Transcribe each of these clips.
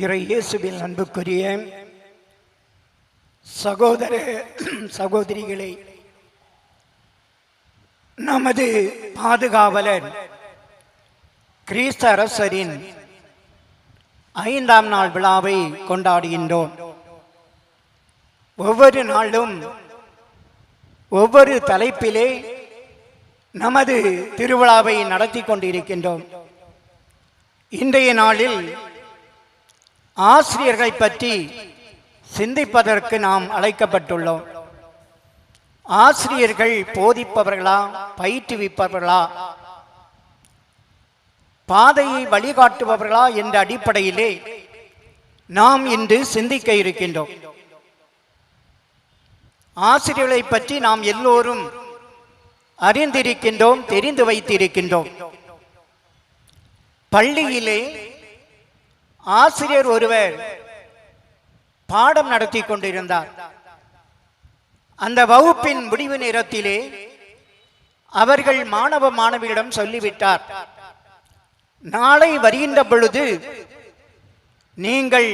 இறை இயேசுவின் அன்புக்குரிய சகோதர சகோதரிகளை நமது பாதுகாவலர் கிறிஸ்த அரசரின் ஐந்தாம் நாள் விழாவை கொண்டாடுகின்றோம். ஒவ்வொரு நாளும் ஒவ்வொரு தலைப்பிலே நமது திருவிழாவை நடத்தி கொண்டிருக்கின்றோம். இன்றைய நாளில் ஆசிரியர்களை பற்றி சிந்திப்பதற்கு நாம் அழைக்கப்பட்டுள்ளோம். ஆசிரியர்கள் போதிப்பவர்களா பயிற்றுவிப்பவர்களா பாதையை வழிகாட்டுபவர்களா என்ற அடிப்படையிலே நாம் இன்று சிந்திக்க இருக்கின்றோம். ஆசிரியர்களை பற்றி நாம் எல்லோரும் அறிந்திருக்கின்றோம் தெரிந்து வைத்திருக்கின்றோம். பள்ளியிலே ஆசிரியர் ஒருவர் பாடம் நடத்தி கொண்டிருந்தார். அந்த வகுப்பின் முடிவு நேரத்திலே அவர்கள் மாணவ மாணவியிடம் சொல்லிவிட்டார் நாளை வருகின்ற பொழுது நீங்கள்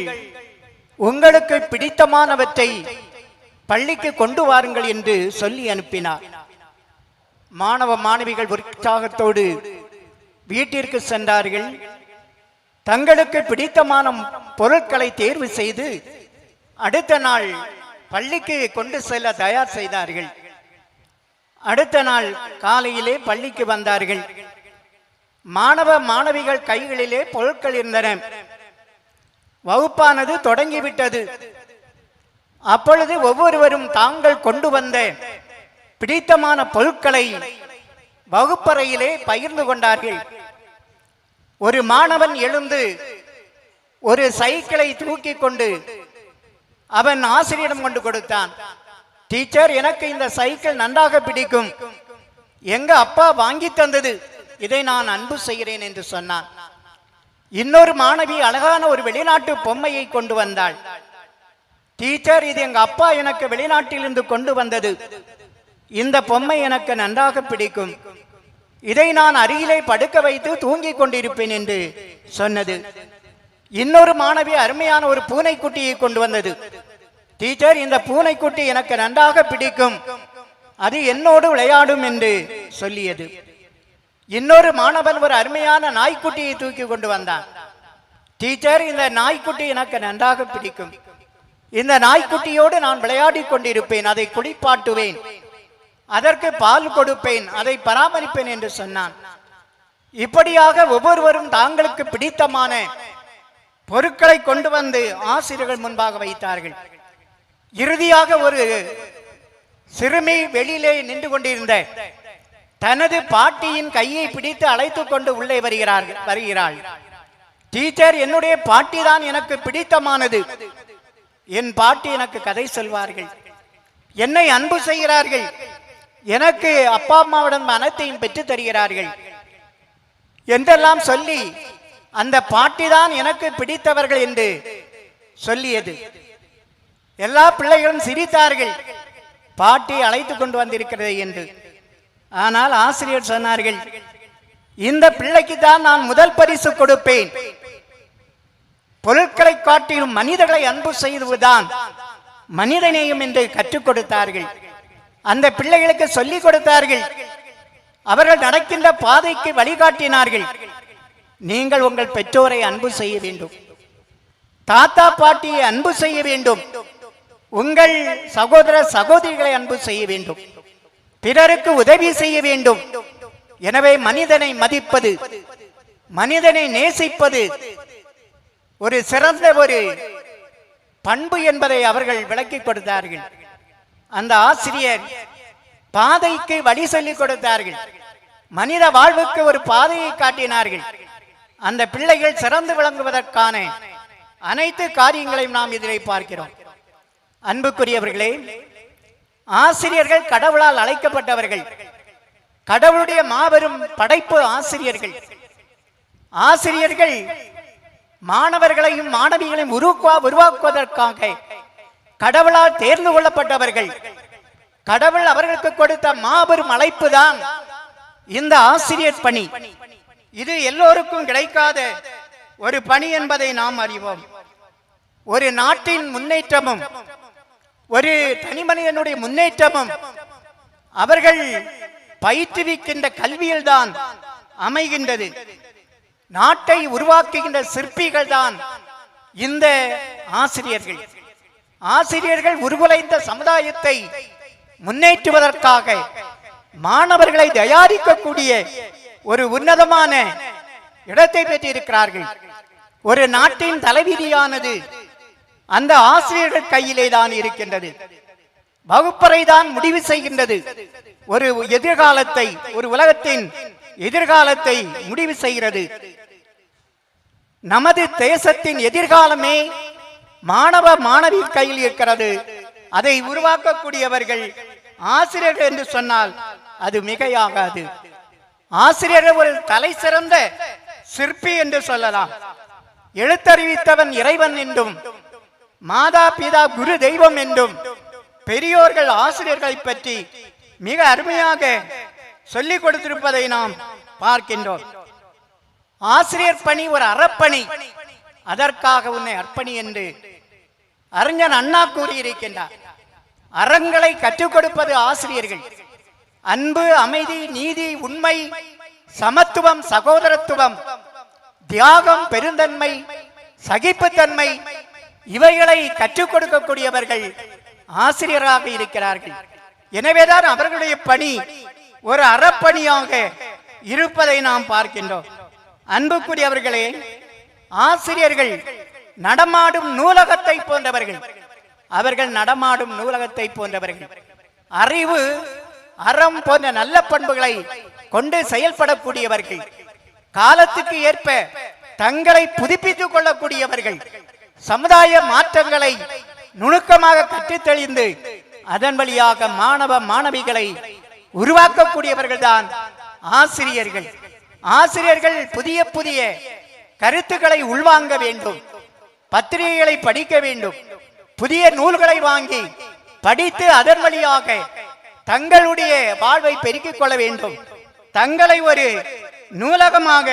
உங்களுக்கு பிடித்தமானவற்றை பள்ளிக்கு கொண்டு வாருங்கள் என்று சொல்லி அனுப்பினார். மாணவ மாணவிகள் உற்சாகத்தோடு வீட்டிற்கு சென்றார்கள். தங்களுக்கு பிடித்தமான பொருட்களை தேர்வு செய்து அடுத்த நாள் பள்ளிக்கு கொண்டு செல்ல தயார் செய்தார்கள். அடுத்த நாள் காலையிலே பள்ளிக்கு வந்தார்கள். மாணவ மாணவிகள் கைகளிலே பொருட்கள் இருந்தன. வகுப்பானது தொடங்கிவிட்டது. அப்பொழுது ஒவ்வொருவரும் தாங்கள் கொண்டு வந்த பிடித்தமான பொருட்களை வகுப்பறையிலே பகிர்ந்து கொண்டார்கள். ஒரு மாணவன் எழுந்து ஒரு சைக்கிளை தூக்கி கொண்டு அவன் ஆசிரியரிடம் கொண்டு கொடுத்தான். டீச்சர் எனக்கு இந்த சைக்கிள் நன்றாக பிடிக்கும். எங்க அப்பா வாங்கி தந்தது. இதை நான் அன்பு செய்கிறேன் என்று சொன்னான். இன்னொரு மாணவி அழகான ஒரு வெளிநாட்டு பொம்மையை கொண்டு வந்தாள். டீச்சர் இது எங்க அப்பா எனக்கு வெளிநாட்டிலிருந்து கொண்டு வந்தது. இந்த பொம்மை எனக்கு நன்றாக பிடிக்கும். இதை நான் அருகிலே படுக்க வைத்து தூங்கிக் கொண்டிருப்பேன் என்று சொன்னது. இன்னொரு மாணவி அருமையான ஒரு பூனைக்குட்டியை கொண்டு வந்தது. டீச்சர் இந்த பூனைக்குட்டி எனக்கு நன்றாக பிடிக்கும். அது என்னோடு விளையாடும் என்று சொல்லியது. இன்னொரு மாணவன் ஒரு அருமையான நாய்க்குட்டியை தூக்கி கொண்டு வந்தான். டீச்சர் இந்த நாய்க்குட்டி எனக்கு நன்றாக பிடிக்கும். இந்த நாய்க்குட்டியோடு நான் விளையாடி கொண்டிருப்பேன். அதை குளிப்பாட்டுவேன். அதற்கு பால் கொடுப்பேன் அதை பராமரிப்பேன் என்று சொன்னான். இப்படியாக ஒவ்வொருவரும் தாங்களுக்கு பிடித்தமான பொருட்களை கொண்டு வந்து ஆசிரியர்கள் முன்பாக வைத்தார்கள். இறுதியாக ஒரு சிறுமி வெளியிலே நின்று கொண்டிருந்த தனது பாட்டியின் கையை பிடித்து அழைத்து கொண்டு உள்ளே வருகிறார்கள் வருகிறாள். டீச்சர் என்னுடைய பாட்டி தான் எனக்கு பிடித்தமானது. என் பாட்டி எனக்கு கதை சொல்வார்கள். என்னை அன்பு செய்கிறார்கள். எனக்கு அப்பா அம்மாவுடன் அனைத்தையும் பெற்று தருகிறார்கள். என்றெல்லாம் சொல்லி அந்த பாட்டி தான் எனக்கு பிடித்தவர்கள் என்று சொல்லியது. எல்லா பிள்ளைகளும் சிரித்தார்கள். பாட்டி அழைத்து கொண்டு வந்திருக்கிறது என்று. ஆனால் ஆசிரியர் சொன்னார்கள் இந்த பிள்ளைக்கு தான் நான் முதல் பரிசு கொடுப்பேன். பொருட்களை காட்டிலும் மனிதர்களை அன்பு செய்துதான் மனிதநேயம் என்று கற்றுக் கொடுத்தார்கள். அந்த பிள்ளைகளுக்கு சொல்லிக் கொடுத்தார்கள். அவர்கள் நடக்கின்ற பாதைக்கு வழிகாட்டினார்கள். நீங்கள் உங்கள் பெற்றோரை அன்பு செய்ய வேண்டும். தாத்தா பாட்டியை அன்பு செய்ய வேண்டும். உங்கள் சகோதர சகோதரிகளை அன்பு செய்ய வேண்டும். பிறருக்கு உதவி செய்ய வேண்டும். எனவே மனிதனை மதிப்பது மனிதனை நேசிப்பது ஒரு சிறந்த ஒரு பண்பு என்பதை அவர்கள் விளக்கிக் கொடுத்தார்கள். அந்த ஆசிரியர் பாதைக்கு வழி சொல்லிக் கொடுத்தார்கள். மனித வாழ்வுக்கு ஒரு பாதையை காட்டினார்கள். அந்த பிள்ளைகள் சிறந்து விளங்குவதற்கான அனைத்து காரியங்களையும் நாம் இதிலே பார்க்கிறோம். அன்புக்குரியவர்களே ஆசிரியர்கள் கடவுளால் அழைக்கப்பட்டவர்கள் கடவுளுடைய மாபெரும் படைப்பு ஆசிரியர்கள். ஆசிரியர்கள் மாணவர்களையும் மாணவிகளையும் உருவா உருவாக்குவதற்காக கடவுளால் தேர்ந்து கொள்ளப்பட்டவர்கள். கடவுள் அவர்களுக்கு கொடுத்த மாபெரும் அழைப்பு தான் இந்த ஆசிரியர் பணி. இது எல்லோருக்கும் கிடைக்காத ஒரு பணி என்பதை நாம் அறிவோம். ஒரு நாட்டின் முன்னேற்றமும் ஒரு தனி மனிதனுடைய முன்னேற்றமும் அவர்கள் பயிற்றுவிக்கின்ற கல்வியில்தான் அமைகின்றது. நாட்டை உருவாக்குகின்ற சிற்பிகள் தான் இந்த ஆசிரியர்கள். ஆசிரியர்கள் உருகுலைந்த சமுதாயத்தை முன்னேற்றுவதற்காக மாணவர்களை தயாரிக்கக்கூடிய ஒரு உன்னதமான இடத்தை பெற்றிருக்கிறார்கள். ஒரு நாட்டின் தலைவிதியானது அந்த ஆசிரியர்கள் கையிலே தான் இருக்கின்றது. வகுப்பறை தான் முடிவு செய்கின்றது. ஒரு எதிர்காலத்தை ஒரு உலகத்தின் எதிர்காலத்தை முடிவு செய்கிறது. நமது தேசத்தின் எதிர்காலமே மாணவ மாணவி கையில் இருக்கிறது. அதை உருவாக்கக்கூடியவர்கள் ஆசிரியர்கள் என்று சொன்னால் அது மிகையாகாது. ஆசிரியர் ஒரு தலை சிறந்த சிற்பி என்று சொல்லலாம். எழுத்தறிவித்தவன் இறைவன் என்றும் மாதா பிதா குரு தெய்வம் என்றும் பெரியோர்கள் ஆசிரியர்களை பற்றி மிக அருமையாக சொல்லிக் கொடுத்திருப்பதை நாம் பார்க்கின்றோம். ஆசிரியர் பணி ஒரு அறப்பணி. அதற்காக உன்னை அர்ப்பணி என்று அறிஞர் அண்ணா கூறியிருக்கின்றார். அறங்களை கற்றுக் கொடுப்பது ஆசிரியர்கள். அன்பு அமைதி நீதி உண்மை சமத்துவம் சகோதரத்துவம் தியாகம் பெருந்தன்மை சகிப்புத்தன்மை இவைகளை கற்றுக் கொடுக்கக்கூடியவர்கள் ஆசிரியராக இருக்கிறார்கள். எனவேதான் அவர்களுடைய பணி ஒரு அறப்பணியாக இருப்பதை நாம் பார்க்கின்றோம். அன்புக்குரியவர்களே ஆசிரியர்கள் நடமாடும் நூலகத்தை போன்றவர்கள். அவர்கள் நடமாடும் நூலகத்தை போன்றவர்கள். அறிவு அறம் போன்ற நல்ல பண்புகளை கொண்டு செயல்படக்கூடியவர்கள். காலத்துக்கு ஏற்ப தங்களை புதுப்பித்துக் கொள்ளக்கூடியவர்கள். சமுதாய மாற்றங்களை நுணுக்கமாக கற்றுத்தெளிந்து அதன் வழியாக மாணவ மாணவிகளை உருவாக்கக்கூடியவர்கள் தான் ஆசிரியர்கள். ஆசிரியர்கள் புதிய புதிய கருத்துக்களை உள்வாங்க வேண்டும். பத்திரிகைகளை படிக்க வேண்டும். புதிய நூல்களை வாங்கி படித்து அதன் வழியாக தங்களுடைய வாழ்வை பெருக்கிக் கொள்ள வேண்டும். தங்களை ஒரு நூலகமாக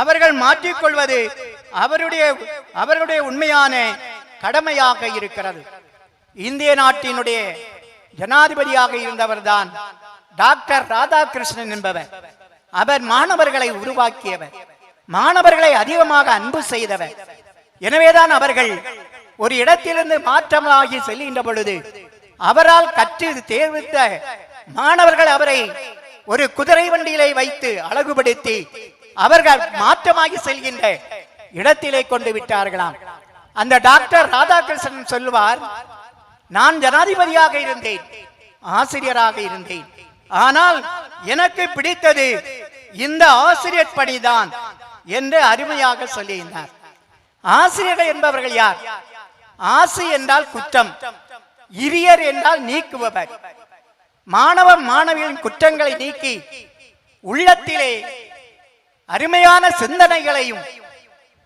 அவர்கள் மாற்றிக்கொள்வது அவருடைய அவர்களுடைய உண்மையான கடமையாக இருக்கிறது. இந்திய நாட்டினுடைய ஜனாதிபதியாக இருந்தவர்தான் டாக்டர் ராதாகிருஷ்ணன் என்பவர். அவர் மாணவர்களை உருவாக்கியவர். மாணவர்களை அதிகமாக அன்பு செய்தவர். எனவேதான் அவர்கள் ஒரு இடத்திலிருந்து மாற்றமாகி செல்கின்ற பொழுது அவரால் கற்று தேர்வித்த மாணவர்கள் அவரை ஒரு குதிரை வண்டியிலே வைத்து அழகுபடுத்தி அவர்கள் மாற்றமாகி செல்கின்ற இடத்திலே கொண்டு விட்டார்களாம். அந்த டாக்டர் ராதாகிருஷ்ணன் சொல்லுவார் நான் ஜனாதிபதியாக இருந்தேன் ஆசிரியராக இருந்தேன். ஆனால் எனக்கு பிடித்தது இந்த ஆசிரியர் பணிதான் என்று அருமையாக சொல்லியிருந்தார். ஆசிரியர்கள் என்பவர்கள் யார்? ஆசை என்றால் குற்றம். இரியர் என்றால் நீக்குபவர். மாணவன் மாணவியின் குற்றங்களை நீக்கி உள்ளத்திலே அருமையான சிந்தனைகளையும்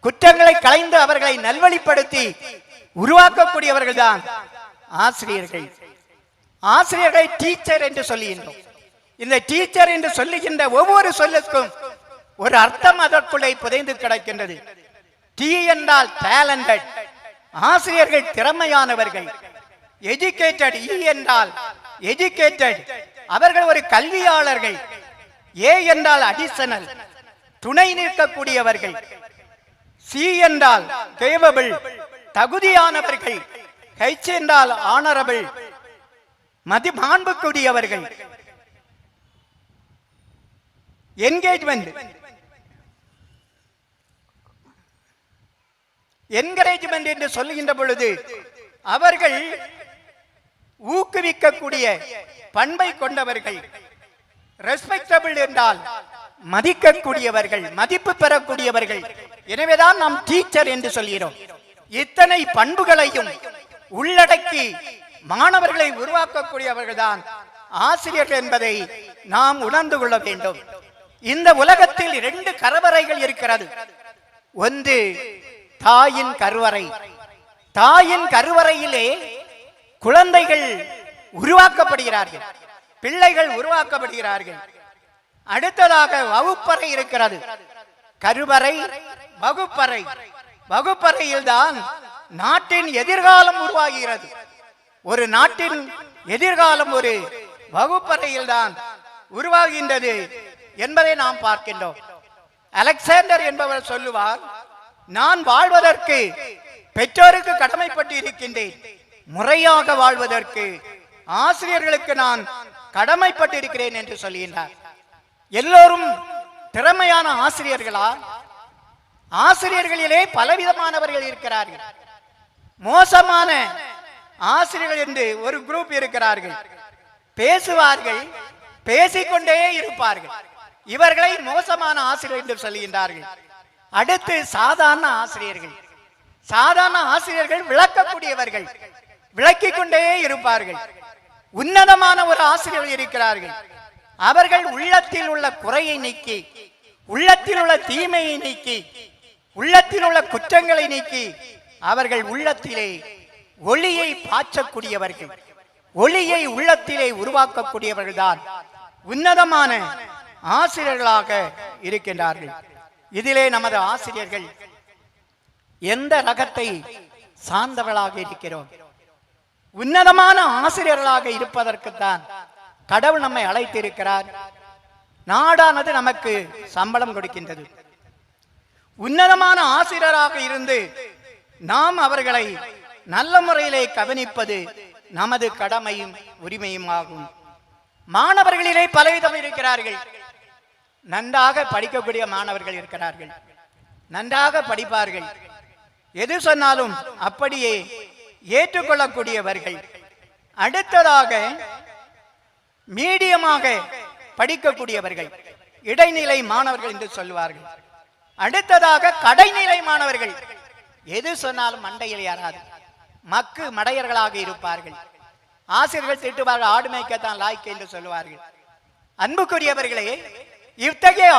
குற்றங்களை களைந்து அவர்களை நல்வழிப்படுத்தி உருவாக்கக்கூடியவர்கள் தான் ஆசிரியர்கள். ஆசிரியர்களை டீச்சர் என்று சொல்லுகின்றோம். இந்த டீச்சர் என்று சொல்லுகின்ற ஒவ்வொரு சொல்லுக்கும் ஒரு அர்த்தம் அதற்குள்ளே புதைந்து கிடக்கின்றது. டி என்றால் டேலண்டட் ஆசிரியர்கள் திறமையானவர்கள். எஜுகேட்டட் இ e என்றால் எஜுகேட்டட் அவர்கள் ஒரு கல்வியாளர்கள். ஏ என்றால் அடிஷனல் துணை நிற்கக்கூடியவர்கள். சி என்றால் கேவபிள் தகுதியானவர்கள். ஹெச் என்றால் ஆனரபிள் மதி மாண்புக்குரியவர்கள் என்கேஜ்மெண்ட் என்கரேஜ்மெண்ட் என்று சொல்லுகின்ற பொழுது அவர்கள் ஊக்குவிக்கக்கூடிய பண்பை கொண்டவர்கள் ரெஸ்பெக்டபிள் என்றால் மதிக்கக்கூடியவர்கள் மதிப்பு பெறக்கூடியவர்கள். எனவேதான் நாம் டீச்சர் என்று சொல்கிறோம். இத்தனை பண்புகளையும் உள்ளடக்கி மாணவர்களை உருவாக்கக்கூடியவர்கள் தான் ஆசிரியர்கள் என்பதை நாம் உணர்ந்து கொள்ள வேண்டும். இந்த உலகத்தில் இரண்டு கரவறைகள் இருக்கிறது. ஒன்று தாயின் கருவறை. தாயின் கருவறையிலே குழந்தைகள் உருவாக்கப்படுகிறார்கள். பிள்ளைகள் உருவாக்கப்படுகிறார்கள். அடுத்ததாக வகுப்பறை இருக்கிறது. கருவறை வகுப்பறை. வகுப்பறையில் தான் நாட்டின் எதிர்காலம் உருவாகிறது. ஒரு நாட்டின் எதிர்காலம் ஒரு வகுப்பறையில் தான் உருவாகின்றது என்பதை நாம் பார்க்கின்றோம். அலெக்சாண்டர் என்பவர் சொல்லுவார் நான் வாழ்வதற்கு பெற்றோருக்கு கடமைப்பட்டு இருக்கின்றேன் முறையாக வாழ்வதற்கு ஆசிரியர்களுக்கு நான் கடமைப்பட்டு இருக்கிறேன் என்று சொல்லுகின்றார் எல்லோரும் திறமையான ஆசிரியர்களா? ஆசிரியர்களிலே பலவிதமானவர்கள் இருக்கிறார்கள். மோசமான ஆசிரியர்கள் என்று ஒரு குரூப் இருக்கிறார்கள். பேசுவார்கள் பேசிக்கொண்டே இருப்பார்கள். இவர்களை மோசமான ஆசிரியர் என்று சொல்லுகின்றார்கள் அடுத்து சாதாரண ஆசிரியர்கள். சாதாரண ஆசிரியர்கள் விளக்கக்கூடியவர்கள். விளக்கிக் கொண்டே இருப்பார்கள். உன்னதமான ஒரு ஆசிரியர்கள் இருக்கிறார்கள். அவர்கள் உள்ளத்தில் உள்ள குறையை நீக்கி உள்ளத்தில் உள்ள தீமையை நீக்கி உள்ளத்தில் உள்ள குற்றங்களை நீக்கி அவர்கள் உள்ளத்திலே ஒளியை பாய்ச்சக்கூடியவர்கள். ஒளியை உள்ளத்திலே உருவாக்கக்கூடியவர்கள் தான் உன்னதமான ஆசிரியர்களாக இருக்கின்றார்கள். இதிலே நமது ஆசிரியர்கள் எந்த ரகத்தை சார்ந்தவர்களாக இருக்கிறோம்? உன்னதமான ஆசிரியர்களாக இருப்பதற்குத்தான் கடவுள் நம்மை அழைத்திருக்கிறார். நாடானது நமக்கு சம்பளம் கொடுக்கின்றது. உன்னதமான ஆசிரியராக இருந்து நாம் அவர்களை நல்ல முறையிலே கவனிப்பது நமது கடமையும் உரிமையும் ஆகும். மாணவர்களிலே பலவிதம் இருக்கிறார்கள். நன்றாக படிக்கக்கூடிய மாணவர்கள் இருக்கிறார்கள். நன்றாக படிப்பார்கள். எது சொன்னாலும் அப்படியே ஏற்றுக்கொள்ளக்கூடியவர்கள். அடுத்ததாக மீடியமாக படிக்கக்கூடியவர்கள். இடைநிலை மாணவர்கள் என்று சொல்லுவார்கள். அடுத்ததாக கடைநிலை மாணவர்கள். எது சொன்னாலும் மண்டையில் ஏறாது. மக்கு மடையர்களாக இருப்பார்கள். ஆசிரியர்கள் திட்டுவார்கள் ஆடு மேய்க்கத்தான் லாய்க்கு என்று சொல்லுவார்கள். அன்புக்குரியவர்களே இத்தகைய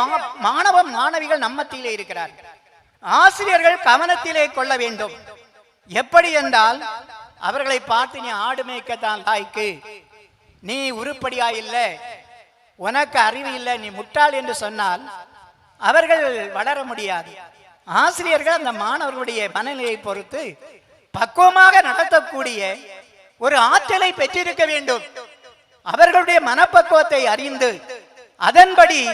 மாணவ மாணவிகள் நம்மத்திலே இருக்கிறார். ஆசிரியர்கள் கவனத்திலே கொள்ள வேண்டும். எப்படி என்றால் அவர்களை பார்த்து நீ ஆடு மேய்க்கத்தான் லாய்க்கு. நீ உருப்படியா இல்ல? உனக்கு அறிவு இல்லை? நீ முட்டாள் என்று சொன்னால் அவர்கள் வளர முடியாது. ஆசிரியர்கள் அந்த மாணவர்களுடைய மனநிலையை பொறுத்து பக்குவமாக நடத்தக்கூடிய ஒரு ஆற்றலை பெற்றிருக்க வேண்டும். அவர்களுடைய மனப்பக்குவத்தை அறிந்து அதன்படி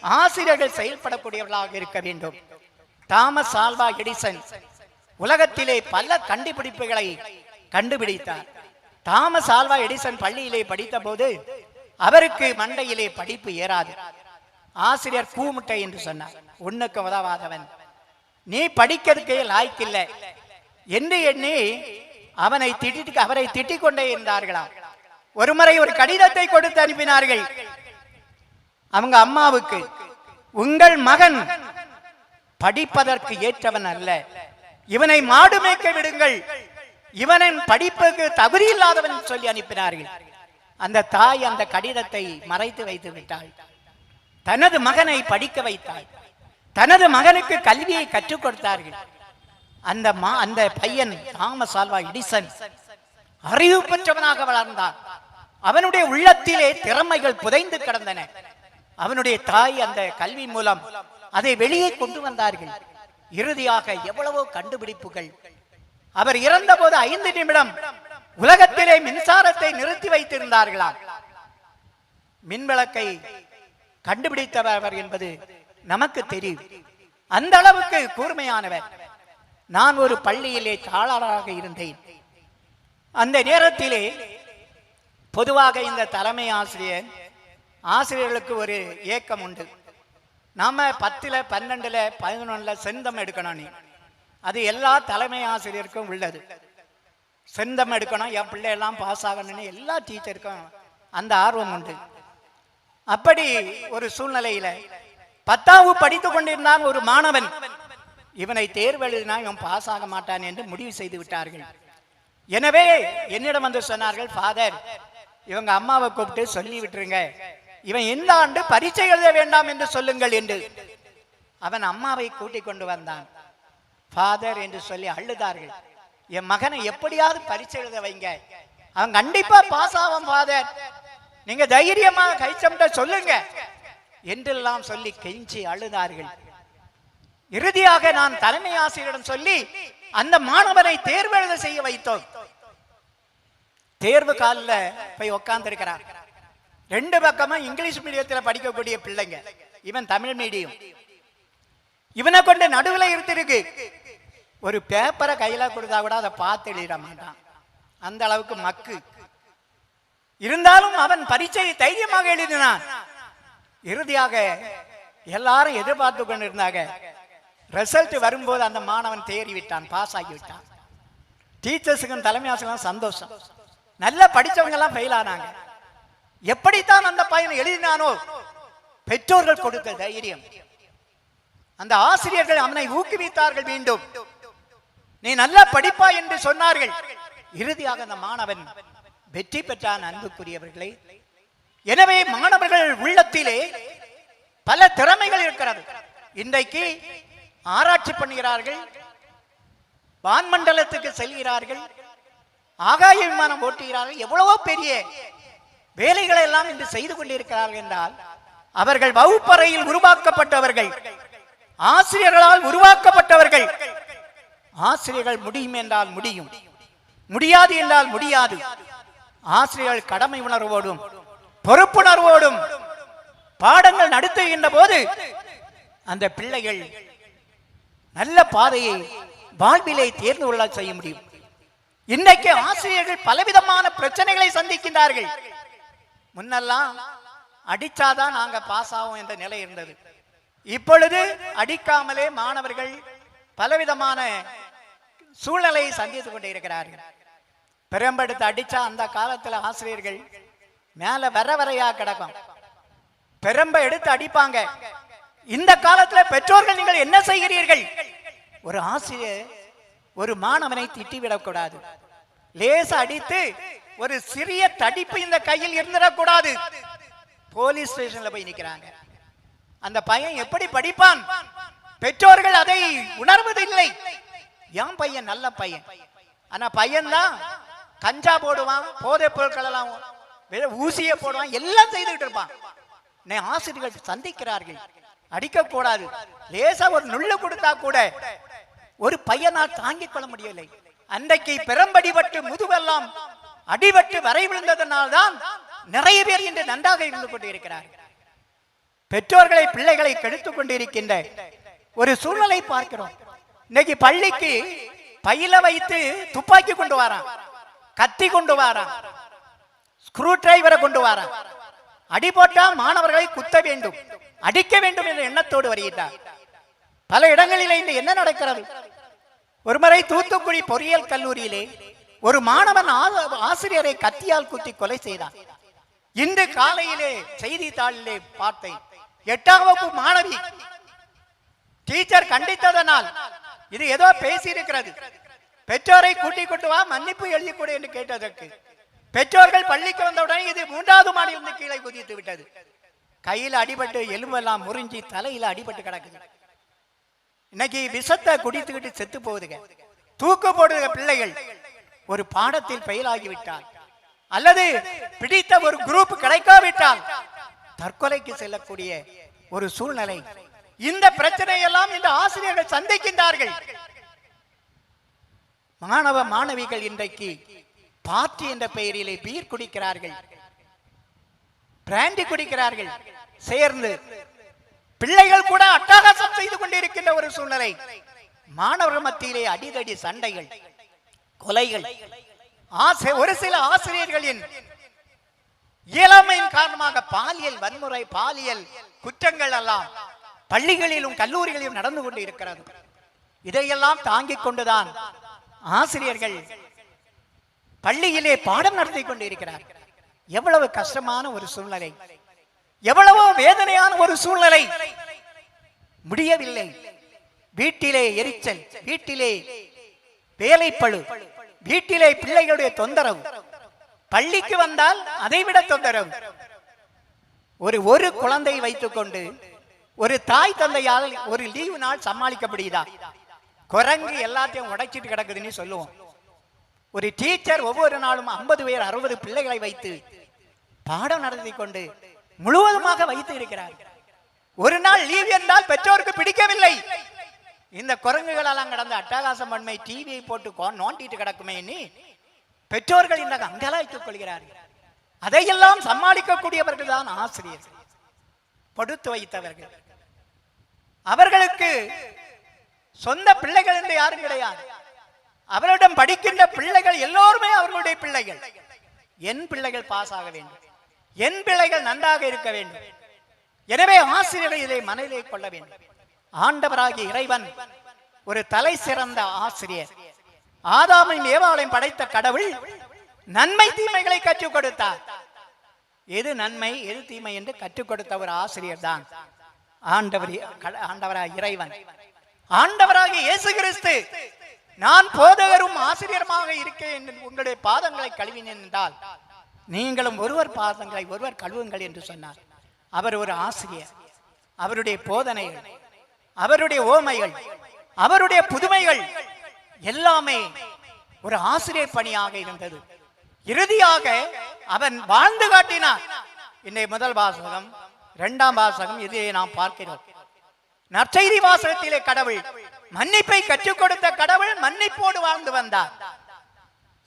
ஆசிரியர்கள் செயல்படக்கூடியவர்களாக இருக்க வேண்டும். தாமஸ் ஆல்வா எடிசன் உலகத்திலே பல கண்டுபிடிப்புகளை கண்டுபிடித்தார். தாமஸ் ஆல்வா எடிசன் பள்ளியிலே படித்த போது அவருக்கு மண்டையிலே படிப்பு ஏறாது. ஆசிரியர் கூமுட்டை என்று சொன்னார். உன்னுக்கு உதவாதவன். நீ படிக்கிறதுக்கே லாய்க்கில்லை. என்று எண்ணி அவனை திட்டி அவரை திட்டிக் கொண்டே இருந்தார்களாம். ஒரு முறை ஒரு கடிதத்தை கொடுத்து அனுப்பினார்கள். அவங்க அம்மாவுக்கு உங்கள் மகன் படிப்பதற்கு ஏற்றவன் அல்ல. இவனை மாடு மேய்க்க விடுங்கள். இவனின் படிப்புக்கு தகுதி இல்லாதவன் சொல்லி அனுப்பினார்கள். அந்த தாய் அந்த கடிதத்தை மறைத்து வைத்து விட்டாள். தனது மகனை படிக்க வைத்தாள். தனது மகனுக்கு கல்வியை கற்றுக் கொடுத்தார்கள். அந்த மா அந்த பையன் தாமஸ் ஆல்வா எடிசன். அறிவு பெற்றவனாக வளர்ந்தான். அவனுடைய உள்ளத்திலே திறமைகள் புதைந்து கிடந்தன. அவனுடைய தாய் அந்த கல்வி மூலம் அதை வெளியே கொண்டு வந்தார்கள். இறுதியாக எவ்வளவோ கண்டுபிடிப்புகள். அவர் இறந்தபோது ஐந்து நிமிடம் உலகத்திலே மின்சாரத்தை நிறுத்தி வைத்திருந்தார்களாம். மின்விளக்கை கண்டுபிடித்தவர் அவர் என்பது நமக்கு தெரியும். அந்த அளவுக்கு கூர்மையானவர். நான் ஒரு பள்ளியிலே தாளராக இருந்தேன். அந்த நேரத்திலே பொதுவாக இந்த தலைமை ஆசிரியர் ஆசிரியர்களுக்கு ஒரு ஏக்கம் உண்டு. நாம் பத்தில் பன்னெண்டில் பதினொன்றில் செந்தம் எடுக்கணும் நீ. அது எல்லா தலைமை ஆசிரியருக்கும் உள்ளது. செந்தம் எடுக்கணும் என் பிள்ளையெல்லாம் பாஸ் ஆகணும்னு எல்லா டீச்சருக்கும் அந்த ஆர்வம் உண்டு. அப்படி ஒரு சூழ்நிலையில் பத்தாவது படித்துக் கொண்டிருந்தான் ஒரு மாணவன். இவனை தேர்வு எழுதினா இவன் பாஸ் ஆக மாட்டான் என்று முடிவு செய்து விட்டார்கள். எனவே என்னிடம் வந்து சொன்னார்கள் ஃபாதர் இவங்க அம்மாவை கூப்பிட்டு சொல்லி விட்டுருங்க. இவன் இந்த ஆண்டு பரீட்சை எழுத வேண்டாம் என்று சொல்லுங்கள் என்று. அவன் அம்மாவை கூட்டிக் கொண்டு வந்தான். ஃபாதர் என்று சொல்லி அழுதார்கள். என் மகனை எப்படியாவது பரீட்சை எழுத வைங்க. அவன் கண்டிப்பா பாஸ் ஆவான் ஃபாதர் நீங்க தைரியமா கைச்சம்ட சொல்லுங்க. என்றெல்லாம் சொல்லி கெஞ்சி அழுதார்கள். இறுதியாக நான் தலைமை ஆசிரியரிடம் சொல்லி அந்த மாணவனை தேர்வு எழுத செய்ய வைத்தோம். தேர்வு காலில் போய் உட்கார்ந்து இருக்கிறார் ரெண்டு பக்கமும் இங்கிலீஷ் மீடியத்தில் படிக்கக்கூடிய பிள்ளைங்க. இவன் தமிழ் மீடியம். இவனை கொண்டு நடுவில் இருந்திருக்கு. ஒரு பேப்பரை கையில கொடுத்தா கூட அதை பார்த்து எழுதிட மாட்டான். அந்த அளவுக்கு மக்கு. இருந்தாலும் அவன் பரீட்சையை தைரியமாக எழுதினான். இறுதியாக எல்லாரும் எதிர்பார்த்து கொண்டிருந்தாங்க. ரிசல்ட் வரும்போது அந்த மாணவன் தேறி விட்டான் பாஸ் ஆகி விட்டான் டீச்சர்ஸுக்கும் தலைமை ஆசிரியர்களும் சந்தோஷம். நல்லா படிச்சவங்க எல்லாம் ஃபெயில் ஆனாங்க. எப்படித்தான் அந்த பையன் எழுதினானோ பெற்றோர்கள் கொடுத்த தைரியம். அந்த ஆசிரியர்கள் அவனை ஊக்குவித்தார்கள் மீண்டும். நீ நல்லா படிப்பா என்று சொன்னார்கள். இறுதியாக அந்த மாணவன் வெற்றி பெற்றான் அன்புக்குரியவர்களே. எனவே மாணவர்கள் உள்ளத்திலே பல திறமைகள் இருக்கிறது. இன்றைக்கு ஆராய்ச்சி பண்ணுகிறார்கள் வான்மண்டலத்துக்கு செல்கிறார்கள் ஆகாய விமானம் ஓட்டுகிறார்கள் எவ்வளவோ பெரிய வேலைகளை எல்லாம் இன்று செய்து கொண்டிருக்கிறார்கள் என்றால் அவர்கள் வகுப்பறையில் உருவாக்கப்பட்டவர்கள் ஆசிரியர்களால் உருவாக்கப்பட்டவர்கள். ஆசிரியர்கள் முடியும் என்றால் முடியும். முடியாது என்றால் முடியாது. ஆசிரியர்கள் கடமை உணர்வோடும் பொறுப்புணர்வோடும் பாடங்கள் நடத்துகின்ற போது அந்த பிள்ளைகள் நல்ல பாதையை வாழ்விலை தேர்ந்து கொள்ள செய்ய முடியும். இன்றைக்கு ஆசிரியர்கள் பலவிதமான பிரச்சனைகளை சந்திக்கின்றார்கள். முன்னெல்லாம் அடிச்சாதான் நாங்க பாஸ் ஆகும் என்ற நிலை இருந்தது. இப்பொழுது அடிக்காமலே மாணவர்கள் பலவிதமான சூழ்நிலையை சந்தித்துக் கொண்டிருக்கிறார்கள். பெரும்படுத்து அடிச்சா அந்த காலத்துல ஆசிரியர்கள் மேல வர வரையா கிடக்கும். பெரும்ப எடுத்து அடிப்பாங்க. இந்த காலத்துல பெற்றோர்கள் நீங்கள் என்ன செய்கிறீர்கள்? ஒரு ஆசிரியர் ஒரு மாணவனை திட்டிவிடக் கூடாது லேச அடித்து ஒரு சிறிய தடிப்பு இந்த கையில் இருந்துடக்கூடாது. போலீஸ் ஸ்டேஷன்ல போய் நிக்கிறாங்க. அந்த பையன் எப்படி படிப்பான்? பெற்றோர்கள் அதை உணர்வதில்லை. என் பையன் நல்ல பையன். ஆனா பையன் தான் கஞ்சா போடுவான் போதைப் பொருட்கள் எல்லாம் ஊசிய ஊசியை போடுவான் எல்லாம் செய்துகிட்டு இருப்பான். என்னை ஆசிரியர்கள் சந்திக்கிறார்கள். அடிக்க கூடாது. லேசா ஒரு நுள்ளு கொடுத்தா கூட ஒரு பையனால் தாங்கிக் கொள்ள முடியவில்லை. அன்றைக்கு பெரம்படிபட்டு முதுவெல்லாம் அடிபட்டு வரை விழுந்ததனால்தான் நிறைய பேர் இன்று நன்றாக இருந்து கொண்டிருக்கிறார் பெற்றோர்களை பிள்ளைகளை கெடுத்துக் கொண்டிருக்கின்ற ஒரு சூழ்நிலை பார்க்கிறோம். இன்னைக்கு பள்ளிக்கு பையில வைத்து துப்பாக்கி கொண்டு வரான் கத்தி கொண்டு வரான் ஸ்க்ரூ டிரைவரை கொண்டு வரான். அடி போட்டா மாணவர்களை குத்த வேண்டும் அடிக்க வேண்டும் என்ற எண்ணத்தோடு வருகிறார். பல இடங்களிலே இன்று என்ன நடக்கிறது? ஒருமுறை தூத்துக்குடி பொறியியல் கல்லூரியிலே ஒரு மாணவன் ஆசிரியரை கத்தியால் குத்தி கொலை செய்தான். இன்று காலையிலே செய்தித்தாளிலே பார்த்தேன். எட்டாம் வகுப்பு மாணவி. டீச்சர் கண்டித்ததனால் இது ஏதோ பேசி இருக்கிறது பெற்றோரை கூட்டிக் கொண்டு வா மன்னிப்பு எழுதி கொடு என்று கேட்டதற்கு. பெற்றோர்கள் பள்ளிக்கு வந்தவுடன் இது மூன்றாவது மாடியிலிருந்து கீழே குதித்து விட்டது. கையில் அடிபட்டு எலும்பெல்லாம் முறிஞ்சி தலையில அடிபட்டு கிடக்குது. இன்னைக்கு விஷத்தை குடித்துக்கிட்டு செத்து போகுதுங்க. தூக்கு போடுகிற பிள்ளைகள். ஒரு பாடத்தில் ஃபெயிலாகி அல்லது பிடித்த ஒரு குரூப் கிடைக்காவிட்டால் தற்கொலைக்கு செல்லக்கூடிய ஒரு சூழ்நிலை. இந்த பிரச்சனை எல்லாம் இந்த ஆசிரியர்கள் சந்திக்கின்றார்கள். மாணவ மாணவிகள் இன்றைக்கு பார்ட்டி என்ற பெயரிலே பீர் குடிக்கிறார்கள். பிராண்டி குடிக்கிறார்கள். சேர்ந்து பிள்ளைகள் கூட அட்டகாசம் செய்து கொண்டிருக்கின்ற ஒரு சூழ்நிலை. மாணவர்கள் மத்தியிலே அடிதடி சண்டைகள். கொலைகள். ஆசை ஒரு சில ஆசிரியர்களின் இயலாமையின் காரணமாக பாலியல் வன்முறை பாலியல் குற்றங்கள் எல்லாம் பள்ளிகளிலும் கல்லூரிகளிலும் நடந்து கொண்டு இருக்கிறது. இதையெல்லாம் தாங்கிக் கொண்டுதான் ஆசிரியர்கள் பள்ளியிலே பாடம் நடத்தி கொண்டு இருக்கிறார் எவ்வளவு கஷ்டமான ஒரு சூழ்நிலை. எவ்வளவோ வேதனையான ஒரு சூழ்நிலை. முடியவில்லை. வீட்டிலே எரிச்சல் வீட்டிலே வேலைப்பழு. வீட்டிலே பிள்ளைகளுடைய தொந்தரவு. பள்ளிக்கு வந்தால் அதைவிட தொந்தரவு. ஒரு ஒரு குழந்தை வைத்துக்கொண்டு ஒரு தாய் தந்தையால் ஒரு லீவு நாள் சமாளிக்க முடியுதா குரங்கு எல்லாத்தையும் உடைச்சிட்டு கிடக்குதுன்னு சொல்லுவோம். ஒரு டீச்சர் ஒவ்வொரு நாளும் ஐம்பது பேர் அறுபது பிள்ளைகளை வைத்து பாடம் நடத்தி கொண்டு முழுவதுமாக வைத்து இருக்கிறார். ஒரு நாள் லீவ் என்றால் பெற்றோருக்கு பிடிக்கவில்லை. இந்த குரங்குகளெல்லாம் கடந்து அட்டகாசம் பண்மை டிவியை போட்டு நோண்டிட்டு கிடக்குமே நீ. பெற்றோர்கள் இந்த அங்கலாய்த்துக் கொள்கிறார்கள். அதையெல்லாம் சமாளிக்கக்கூடியவர்கள் தான் ஆசிரியர். படுத்து வைத்தவர்கள். அவர்களுக்கு சொந்த பிள்ளைகள் என்று யாரும் கிடையாது. அவரிடம் படிக்கின்ற பிள்ளைகள் எல்லோருமே அவர்களுடைய பிள்ளைகள். என் பிள்ளைகள் பாஸ் ஆக வேண்டும். என் பிள்ளைகள் நன்றாக இருக்க வேண்டும். எனவே ஆசிரியரை இதை மனதிலே கொள்ள வேண்டும். ஆண்டவராகிய இறைவன் ஒரு தலை சிறந்த ஆசிரியர். ஆதாமின் ஏவாளையும் படைத்த கடவுள் நன்மை தீமைகளை கற்றுக் கொடுத்தார். எது நன்மை எது தீமை என்று கற்றுக் கொடுத்த ஒரு ஆசிரியர் தான் ஆண்டவர் ஆண்டவராக இறைவன். ஆண்டவராக இயேசு கிறிஸ்து நான் போதகரும் ஆசிரியருமாக இருக்கேன் உங்களுடைய பாதங்களை கழுவினேன் என்றால் நீங்களும் ஒருவர் பாதங்களை ஒருவர் கழுவுங்கள் என்று சொன்னார். அவர் ஒரு ஆசிரியர். அவருடைய போதனைகள் அவருடைய ஓமைகள் அவருடைய புதுமைகள் எல்லாமே ஒரு ஆசிரியர் பணியாக இருந்தது. இறுதியாக அவன் வாழ்ந்து காட்டினான். இன்றைய முதல் வாசகம் இரண்டாம் வாசகம் இதை நாம் பார்க்கிறோம். நற்செய்தி வாசகத்திலே கடவுள் மன்னிப்பை கற்றுக் கொடுத்த கடவுள் மன்னிப்போடு வாழ்ந்து வந்தார்.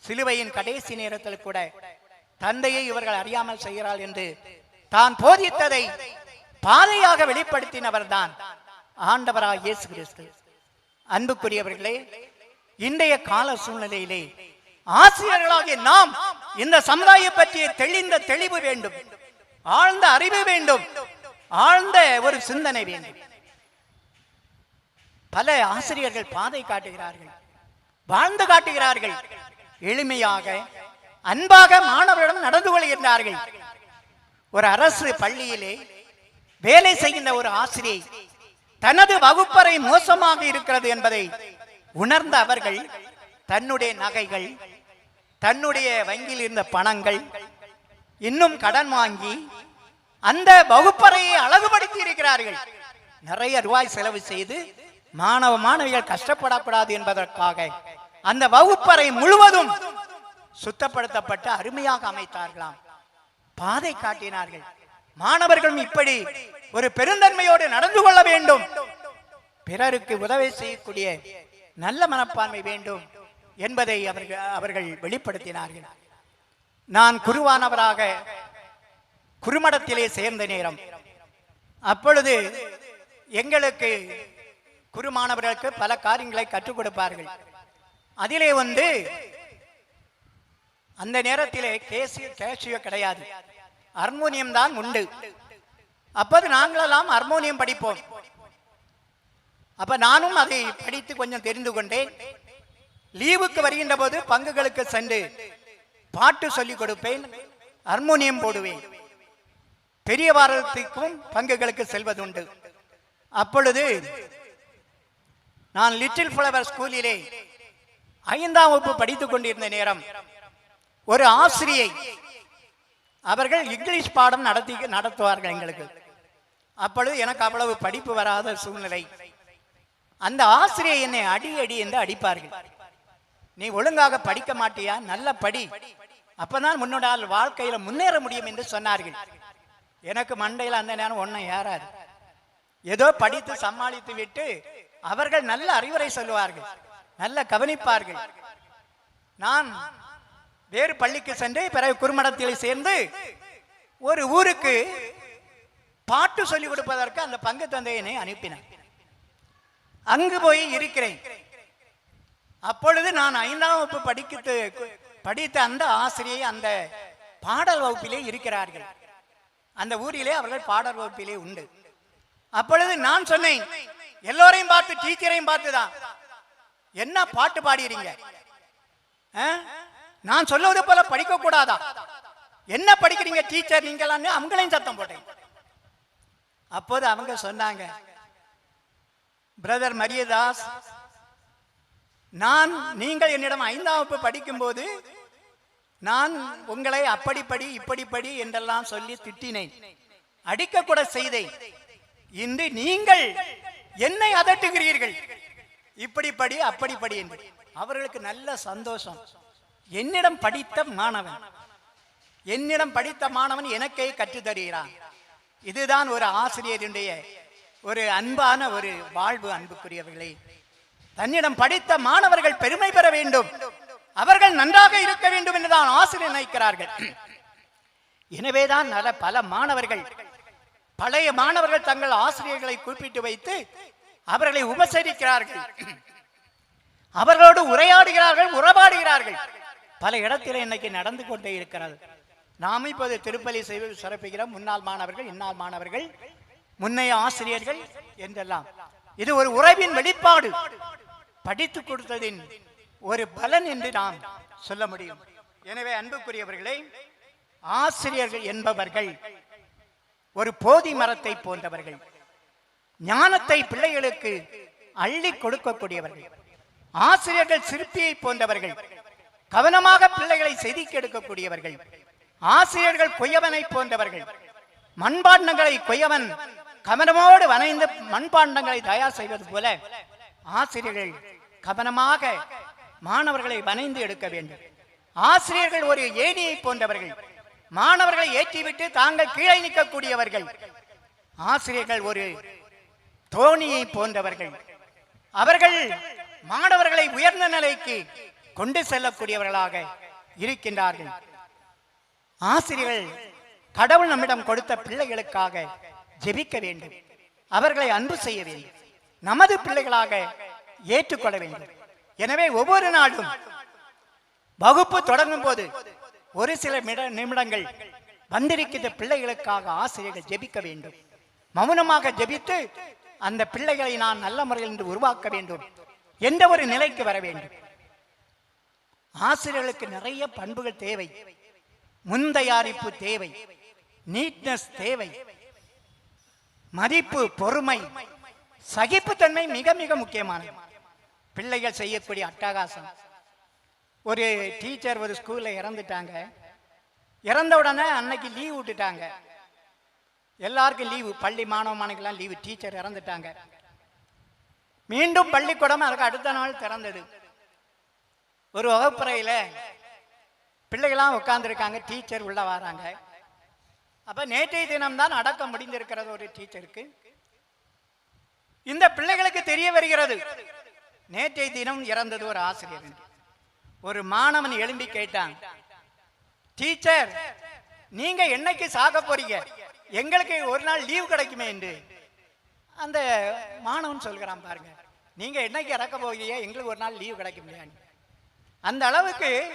சிலுவையின் கடைசி நேரத்தில் கூட தந்தையை இவர்கள் அறியாமல் செய்கிறாள் என்று தான் போதித்ததை பாதையாக வெளிப்படுத்தினவர் தான் ஆண்டவராக இயேசு கிறிஸ்து. அன்புக்குரியவர்களே இன்றைய கால சூழ்நிலையிலே ஆசிரியர்களாகிய நாம் இந்த சமுதாயம் பற்றிய தெளிந்த தெளிவு வேண்டும். ஆழ்ந்த அறிவு வேண்டும். ஆழ்ந்த ஒரு சிந்தனை வேண்டும். பல ஆசிரியர்கள் பாதை காட்டுகிறார்கள் வாழ்ந்து காட்டுகிறார்கள். எளிமையாக அன்பாக மாணவர்களிடம் நடந்து கொள்கின்றார்கள். ஒரு அரசு பள்ளியிலே வேலை செய்கின்ற ஒரு ஆசிரியை தனது வகுப்பறை மோசமாக இருக்கிறது என்பதை உணர்ந்த அவர்கள் தன்னுடைய நகைகள் தன்னுடைய வங்கியில் இருந்த பணங்கள் இன்னும் கடன் வாங்கி அந்த வகுப்பறையை அழகுபடுத்தி இருக்கிறார்கள். நிறைய ரூபாய் செலவு செய்து மாணவ மாணவிகள் கஷ்டப்படக்கூடாது என்பதற்காக அந்த வகுப்பறை முழுவதும் சுத்தப்படுத்தப்பட்டு அருமையாக அமைத்தார்களாம். பாதை காட்டினார்கள். மாணவர்களும் இப்படி ஒரு பெருந்தன்மையோடு நடந்து கொள்ள வேண்டும். பிறருக்கு உதவி செய்யக்கூடிய நல்ல மனப்பான்மை வேண்டும் என்பதை அவர்கள் அவர்கள் வெளிப்படுத்தினார்கள். நான் குருவானவராக குருமடத்திலே சேர்ந்த நேரம். அப்பொழுது எங்களுக்கு குருமானவர்களுக்கு பல காரியங்களை கற்றுக் கொடுப்பார்கள். அதிலே வந்து அந்த நேரத்திலே கேசியோ கேசியோ கிடையாது. ஹார்மோனியம் தான் உண்டு. அப்போது நாங்களெல்லாம் ஹார்மோனியம் படிப்போம். அப்ப நானும் அதை படித்து கொஞ்சம் தெரிந்து கொண்டேன். லீவுக்கு வருகின்ற போது பங்குகளுக்கு சென்று பாட்டு சொல்லிக் கொடுப்பேன் ஹார்மோனியம் போடுவேன். பெரிய வாரத்துக்கும் பங்குகளுக்கு செல்வதுண்டு. அப்பொழுது நான் லிட்டில் ஃப்ளவர் ஸ்கூலிலே ஐந்தாம் வகுப்பு படித்துக் கொண்டிருந்த நேரம் ஒரு ஆசிரியை அவர்கள் இங்கிலீஷ் பாடம் நடத்தி நடத்துவார்கள் எங்களுக்கு. அப்பொழுது எனக்கு அவ்வளவு படிப்பு வராத சூழ்நிலை. அந்த ஆசிரியை என்னை அடி அடி என்று அடிப்பார்கள். நீ ஒழுங்காக படிக்க மாட்டியா? நல்ல படி. அப்பதான் முன்னோடால் வாழ்க்கையில முன்னேற முடியும் என்று சொன்னார்கள். எனக்கு மண்டையில் அந்த நேரம் ஒன்றும் ஏறாது. ஏதோ படித்து சமாளித்து விட்டு அவர்கள் நல்ல அறிவுரை சொல்லுவார்கள். நல்ல கவனிப்பார்கள். நான் வேறு பள்ளிக்கு சென்று பிறகு குறுமடத்தில் சேர்ந்து ஒரு ஊருக்கு பாட்டு சொல்லிக் கொடுப்பதற்கு அந்த பங்கு தந்தையனை அனுப்பினார். அங்கு போய் இருக்கிறேன். அப்பொழுது நான் ஐந்தாம் வகுப்பு படிக்கிட்டு படித்த அந்த ஆசிரியை அந்த பாடல் வகுப்பிலே இருக்கிறார்கள். அந்த ஊரிலே அவர்கள் பாடல் வகுப்பிலே உண்டு. அப்பொழுது நான் சொன்னேன் எல்லோரையும் பார்த்து டீச்சரையும் பார்த்து தான் என்ன பாட்டு பாடிறீங்க? ஆ? நான் சொல்லுவது போல படிக்க கூடாதா என்ன படிக்கிறீங்க டீச்சர் நீங்களாம் அவங்களையும் சத்தம் போட்டேன். அப்போது அவங்க சொன்னாங்க பிரதர் மரியதாஸ் நான் நீங்கள் என்னிடம் ஐந்தாம் வகுப்பு படிக்கும்போது நான் உங்களை அப்படி படி இப்படி படி என்றெல்லாம் சொல்லி திட்டினேன். அடிக்க கூட செய்தேன். இன்று நீங்கள் என்னை அதட்டுகிறீர்கள். இப்படி படி அப்படி படி என்று. அவர்களுக்கு நல்ல சந்தோஷம். என்னிடம் படித்த மாணவன். என்னிடம் படித்த மாணவன் எனக்கே கற்றுத் தருகிறான் இதுதான் ஒரு ஆசிரியருடைய ஒரு அன்பான ஒரு வாழ்வு அன்புக்குரியவர்களே. தன்னிடம் படித்த மாணவர்கள் பெருமை பெற வேண்டும். அவர்கள் நன்றாக இருக்க வேண்டும் என்றுதான் ஆசிரியர் நினைக்கிறார்கள். எனவேதான் நல பல மாணவர்கள் பழைய மாணவர்கள் தங்கள் ஆசிரியர்களை குறிப்பிட்டு வைத்து அவர்களை உபசரிக்கிறார்கள். அவர்களோடு உரையாடுகிறார்கள் உறவாடுகிறார்கள். பல இடத்தில் இன்னைக்கு நடந்து கொண்டே இருக்கிறது. நாம் இப்போது திருப்பலி செய்து சிறப்பிக்கிற முன்னாள் மாணவர்கள் இன்னால் மாணவர்கள் முன்னைய ஆசிரியர்கள் என்றெல்லாம். இது ஒரு உறவின் வெளிப்பாடு. படித்து கொடுத்ததின் ஒரு பலன் என்று நாம் சொல்ல முடியும். எனவே அன்புக்குரியவர்களே ஆசிரியர்கள் என்பவர்கள் ஒரு போதி மரத்தை போன்றவர்கள். ஞானத்தை பிள்ளைகளுக்கு அள்ளி கொடுக்கக்கூடியவர்கள். ஆசிரியர்கள் சிற்பியை போன்றவர்கள். கவனமாக பிள்ளைகளை செதுக்கி எடுக்கக்கூடியவர்கள் ஆசிரியர்கள் கொய்யவனை போன்றவர்கள் மண்பாண்டங்களை கொய்யவன் கவனமோடு வனைந்து மண்பாண்டங்களை தயார் செய்வது போல ஆசிரியர்கள் கவனமாக மாணவர்களை வனைந்து எடுக்க வேண்டும். ஆசிரியர்கள் ஒரு ஏணியை போன்றவர்கள் மாணவர்களை ஏற்றிவிட்டு தாங்கள் கீழே நிற்கக்கூடியவர்கள் ஆசிரியர்கள் ஒரு தோணியை போன்றவர்கள். அவர்கள் மாணவர்களை உயர்ந்த நிலைக்கு கொண்டு செல்லக்கூடியவர்களாக இருக்கின்றார்கள். ஆசிரியர்கள் கடவுள் நம்மிடம் கொடுத்த பிள்ளைகளுக்காக ஜெபிக்க வேண்டும். அவர்களை அன்பு செய்ய வேண்டும். நமது பிள்ளைகளாக ஏற்றுக்கொள்ள வேண்டும். எனவே ஒவ்வொரு நாளும் வகுப்பு தொடங்கும் போது ஒரு சில நிமிடங்கள் வந்திருக்கின்ற பிள்ளைகளுக்காக ஆசிரியர்கள் ஜெபிக்க வேண்டும். மௌனமாக ஜெபித்து அந்த பிள்ளைகளை நான் நல்ல முறையில் உருவாக்க வேண்டும். எந்த ஒரு நிலைக்கு வர வேண்டும். ஆசிரியர்களுக்கு நிறைய பண்புகள் தேவை. முன்தயாரிப்பு தேவை. நீட்னஸ் தேவை. மதிப்பு பொறுமை. சகிப்புத்தன்மை மிக மிக முக்கியமானது. பிள்ளைகள் செய்யக்கூடிய அட்டகாசம். ஒரு டீச்சர் ஒரு ஸ்கூல்ல இறந்துட்டாங்க. இறந்த உடனே அன்னைக்கு லீவ் விட்டுட்டாங்க. எல்லாருக்கும் லீவு பள்ளி மாணவ மாணவிகள்லாம் லீவு டீச்சர் இறந்துட்டாங்க. மீண்டும் பள்ளிக்கூடம் அதுக்கு அடுத்த நாள் திறந்தது. ஒரு வகுப்பறையில பிள்ளைகளாம் உட்காந்துருக்காங்க டீச்சர் உள்ள வராங்க. அப்போ நேற்றைய தினம்தான் அடக்கம் முடிந்திருக்கிறது ஒரு டீச்சருக்கு இந்த பிள்ளைகளுக்கு தெரிய வருகிறது நேற்றைய தினம் இறந்தது ஒரு ஆசிரியர். ஒரு மாணவன் எழும்பி கேட்டான் டீச்சர் நீங்க என்னைக்கு சாக போறீங்க? எங்களுக்கு ஒரு நாள் லீவ் கிடைக்குமே என்று. அந்த மாணவன் சொல்கிறான் பாருங்க நீங்க என்னைக்கு இறக்க போகிறீங்க? எங்களுக்கு ஒரு நாள் லீவ் கிடைக்க முடியாது அந்த அளவுக்கு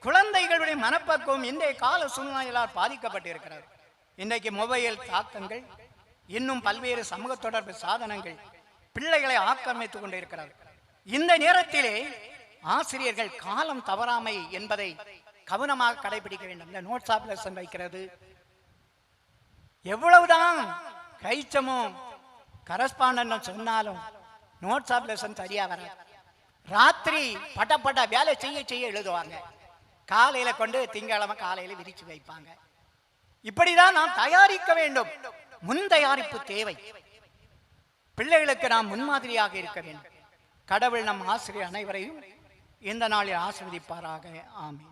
குழந்தைகளுடைய மனப்பக்குவம் இன்றைய கால சூழ்நிலையால் பாதிக்கப்பட்டிருக்கிறது. இன்றைக்கு மொபைல் தாக்கங்கள் இன்னும் பல்வேறு சமூக தொடர்பு சாதனங்கள் பிள்ளைகளை ஆக்கிரமித்துக் கொண்டு இந்த நேரத்திலே ஆசிரியர்கள் காலம் தவறாமை என்பதை கவனமாக கடைபிடிக்க வேண்டும். இந்த நோட்ஸ் ஆஃப் லெசன் வைக்கிறது. எவ்வளவுதான் கைச்சமும் கரஸ்பாண்டும் சொன்னாலும் நோட்ஸ் ஆஃப் லெசன் சரியா வராது. ராத்திரி பட்ட பட்ட வேலை செய்ய செய்ய எழுதுவாங்க. காலையில கொண்டு திங்கக்கிழமை காலையில விரிச்சு வைப்பாங்க. இப்படிதான் நாம் தயாரிக்க வேண்டும். முன் தயாரிப்பு தேவை. பிள்ளைகளுக்கு நாம் முன்மாதிரியாக இருக்க வேண்டும். கடவுள் நம் ஆசிரியர் அனைவரையும் இந்த நாளில் ஆசிர்வதிப்பாராக. ஆமென்.